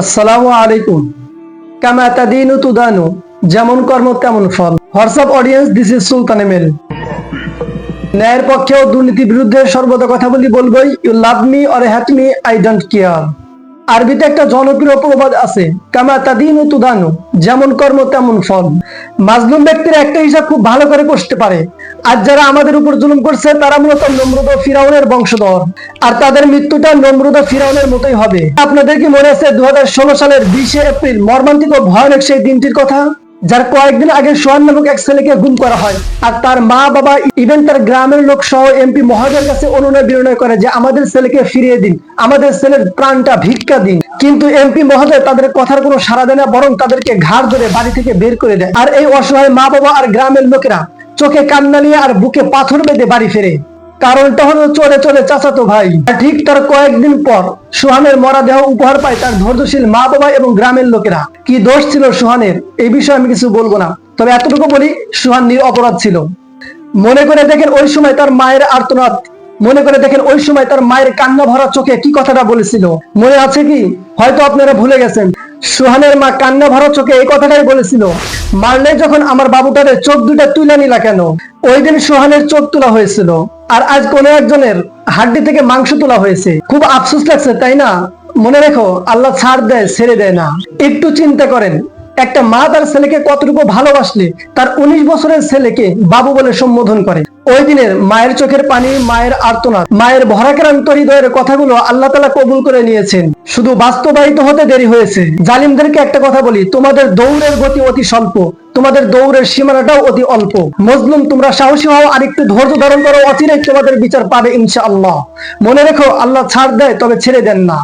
আসসালামু আলাইকুম। কামা তাদিনু তুদানু, যেমন কর্ম তেমন ফল। WhatsApp audience, this is Sultan Emel ন্যায়ের পক্ষে ও দুর্নীতি বিরুদ্ধে সর্বদা কথা বলি বলবই, you love me or hate me, I don't care. আরবিতে একটা জনপ্রিয় প্রবাদ আছে, কামা তাদিন তুদানু, যেমন কর্ম তেমন ফল। মাজলুম ব্যক্তির একটা হিসাব খুব ভালো করে করতে পারে। আর যারা আমাদের উপর জুলুম করছে, তারা মূলত নম্রদ ফিরাউনের বংশধর। আর তাদের মৃত্যুটা নমরুদ ফিরাউনের মতোই হবে। আপনাদের কি মনে আছে দু হাজার ষোলো সালের বিশে এপ্রিল মর্মান্তিক ও ভয়ানক সেই দিনটির কথা? যার কয়েকদিন আগে সোহান নামক এক ছেলেকে গুম করা হয়। আর তার মা বাবা ইভেন তার গ্রামের লোক সহ এমপি মহোদয়ের কাছে অনুনয় বিনয় করে যে আমাদের ছেলেকে ফিরিয়ে দিন, আমাদের ছেলের প্রাণটা ভিক্ষা দিন। কিন্তু এমপি মহোদয় তাদের কথার কোনো সাড়া দেয় না, বরং তাদেরকে ঘাড় ধরে বাড়ি থেকে বের করে দেয়। আর এই অসহায় মা বাবা আর গ্রামের লোকেরা চোখে কান্না নিয়ে আর বুকে পাথর বেঁধে বাড়ি ফেরে। কারণটা হলো চলে চলে চাচাতো ভাই। ঠিক তার কয়েকদিন পর সুহানের মরাদেহ উপহার পায় তার ধৈর্যশীল মা বাবা এবং গ্রামের লোকেরা। কি দোষ ছিল সুহানের? এই বিষয়ে আমি কিছু বলব না। তবে এতটুকু বলি, সুহান নির অপরাধ ছিল। মনে করে দেখেন ওই সময় তার মায়ের আর্তনাদ। মনে করে দেখেন ওই সময় তার মায়ের কান্না ভরা চোখে কি কথাটা বলেছিল। মনে আছে কি? হয়তো আপনারা ভুলে গেছেন। সুহানের মা কান্না ভরা চোখে এই কথাটাই বলেছিল। মারলে যখন আমার বাবুটারে চোখ দুটা তুলে নিলা কেন? ওই দিন সোহানের চোখ তোলা হয়েছিল। আর আজ কোন একজনের হাড্ডি থেকে মাংস তোলা হয়েছে। খুব আফসোস লাগছে, তাই না? মনে রেখো, আল্লাহ ছাড় দেয়, ছেড়ে দেয় না। একটু চিন্তা করেন, একটা মা তার ছেলেকে কতটুকু ভালোবাসলে, তার উনিশ বছরের ছেলেকে বাবু বলে সম্বোধন করে। ওই দিনের মায়ের চোখের পানি, মায়ের আর্তনাদ, মায়ের ভরাক্রান্ত হৃদয়ের কথাগুলো আল্লাহ তালা কবুল করে নিয়েছেন। শুধু বাস্তবায়িত হতে দেরি হয়েছে। জালিমদেরকে একটা কথা বলি, তোমাদের দৌড়ের গতি অতি স্বল্প। তোমাদের দৌড়ের সীমানাটাও অতি অল্প। মজলুম, তোমরা সাহসী হও আর একটু ধৈর্য ধারণ করো, অচিরেই তোমাদের বিচার পাবে ইনশাআল্লাহ। মনে রেখো, আল্লাহ ছাড় দেয়, তবে ছেড়ে দেন না।